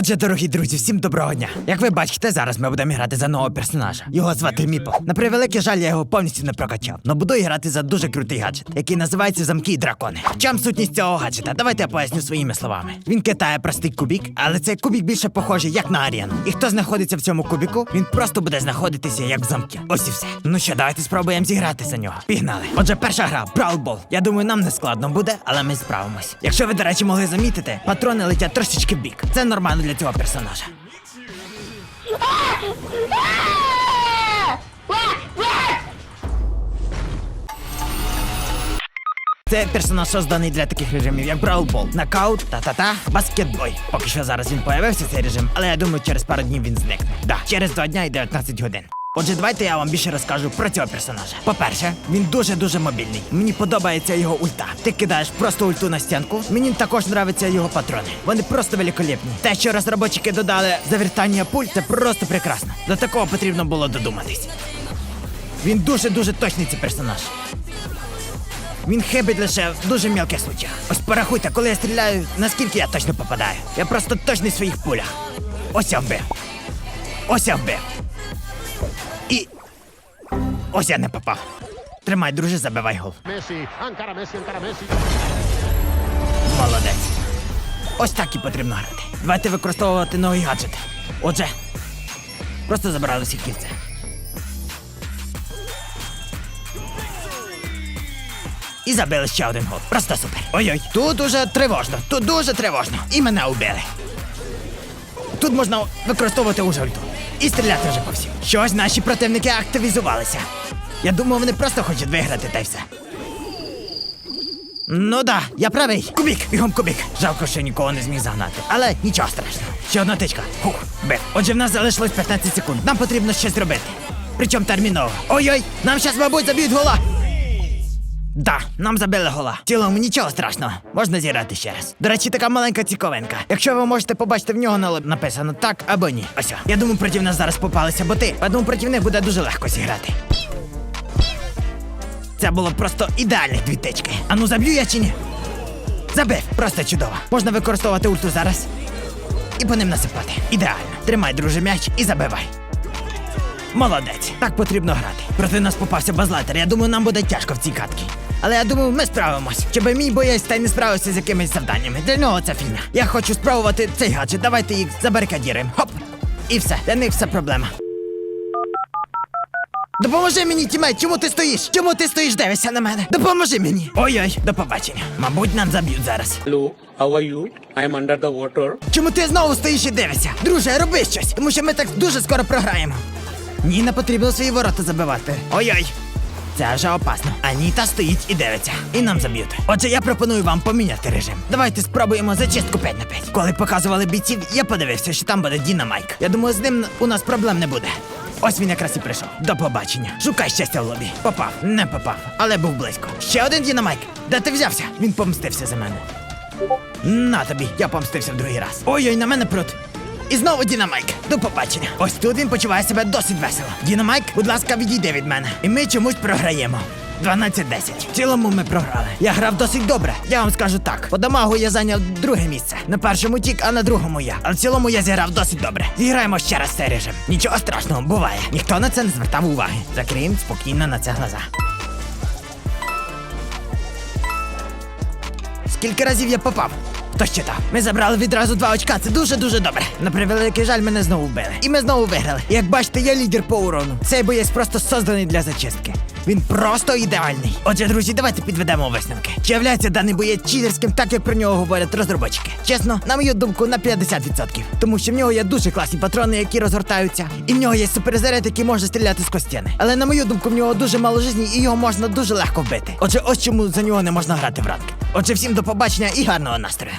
Отже, дорогі друзі, всім доброго дня. Як ви бачите, зараз ми будемо грати за нового персонажа. Його звати Міпо. На превеликий жаль, я його повністю не прокачав. Но буду грати за дуже крутий гаджет, який називається замки і дракони. В чому сутність цього гаджета? Давайте я поясню своїми словами. Він китає простий кубік, але цей кубік більше похожий як на арену. І хто знаходиться в цьому кубіку, він просто буде знаходитися як в замки. Ось і все. Ну що, давайте спробуємо зіграти за нього. Пігнали. Отже, перша гра Ball. Я думаю, нам не складно буде, але ми справимось. Якщо ви, до речі, могли замітити, патрони летять трошечки в бік. Це нормально для цього персонажа. Це персонаж созданий для таких режимів, як Ball, нокаут, та-та-та, баскетбой. Поки що зараз він появився цей режим, але я думаю, через пару днів він зникне. Да, через два дня і 19 годин. Отже, давайте я вам більше розкажу про цього персонажа. По-перше, він дуже-дуже мобільний. Мені подобається його ульта. Ти кидаєш просто ульту на стінку. Мені також нравляться його патрони. Вони просто великолепні. Те, що розробники додали завертання пуль, це просто прекрасно. До такого потрібно було додуматись. Він дуже-дуже точний цей персонаж. Він хибить лише в дуже мілких случаях. Ось порахуйте, коли я стріляю, наскільки я точно попадаю. Я просто точний в своїх пулях. Ось я вбив. Ось я вбив. І. Ось я не попав. Тримай, друже, забивай гол. Молодець. Ось так і потрібно грати. Давайте використовувати новий гаджет. Отже, просто забирали всі кільця. І забили ще один гол. Просто супер. Ой-ой, тут уже тривожно, тут дуже тривожно. І мене убили. Тут можна використовувати уже ульту. І стріляти вже по всім. Щось наші противники активізувалися. Я думаю, вони просто хочуть виграти та й все. Ну да, я правий. Кубік, бігом кубік. Жалко, що нікого не зміг загнати. Але нічого страшного. Ще одна тичка. Хух, бив. Отже, в нас залишилось 15 секунд. Нам потрібно щось зробити. Причому терміново. Ой-ой, нам щас, мабуть, заб'ють гола. Да, нам забили гола. В цілому нічого страшного. Можна зіграти ще раз. До речі, така маленька цікавинка. Якщо ви можете побачити в нього на лоб написано так або ні. Ось. Я думаю, проти нас зараз попалися боти, тому проти них буде дуже легко зіграти. Це було просто ідеальних дві тички. А ну заб'ю я чи ні? Забив, просто чудово. Можна використовувати ульту зараз і по ним насипати. Ідеально. Тримай, друже, м'яч і забивай. Молодець. Так потрібно грати. Проти нас попався базлайтер. Я думаю, нам буде тяжко в цій катці. Але я думаю, ми справимось. Щоб мій боєць та не справився з якимись завданнями. Для нього це фігня. Я хочу спробувати цей гаджет. Давайте їх забарикадіруємо. Хоп! І все. Для них все проблема. Допоможи мені, тімейт, чому ти стоїш? Чому ти стоїш, дивишся на мене? Допоможи мені. Ой-ой, до побачення. Мабуть, нам заб'ють зараз. Hello, how are you? I am under the water. Чому ти знову стоїш і дивишся? Друже, роби щось, тому що ми так дуже скоро програємо. Ні, не потрібно свої ворота забивати. Ой-ой. Це вже опасно. Аніта стоїть і дивиться, і нам заб'ють. Отже, я пропоную вам поміняти режим. Давайте спробуємо зачистку 5 на 5. Коли показували бійців, я подивився, що там буде Діна Майк. Я думаю, з ним у нас проблем не буде. Ось він якраз і прийшов. До побачення. Шукай щастя в лобі. Попав, не попав, але був близько. Ще один Діна Майк. Де ти взявся? Він помстився за мене. На тобі, я помстився в другий раз. Ой-ой, на мене прут. І знову Дінамайк. До побачення. Ось тут він почуває себе досить весело. Дінамайк, будь ласка, відійди від мене. І ми чомусь програємо. 12-10. В цілому ми програли. Я грав досить добре. Я вам скажу так. По дамагу я зайняв друге місце. На першому тік, а на другому я. Але в цілому я зіграв досить добре. Зіграємо ще раз цей режим. Нічого страшного, буває. Ніхто на це не звертав уваги. Закриємо спокійно на це глаза. Скільки разів я попав? Хто читав? Ми забрали відразу два очка. Це дуже дуже добре. На превеликий жаль, мене знову вбили. І ми знову виграли. Як бачите, я лідер по урону. Цей боєць просто созданий для зачистки. Він просто ідеальний. Отже, друзі, давайте підведемо висновки. Чи являється даний боєць читерським, так як про нього говорять розробники? Чесно, на мою думку, на 50%. Тому що в нього є дуже класні патрони, які розгортаються, і в нього є суперзаряд, який може стріляти з костяни. Але на мою думку, в нього дуже мало житті, і його можна дуже легко вбити. Отже, ось чому за нього не можна грати в ранки. Отже, всім до побачення і гарного настрою.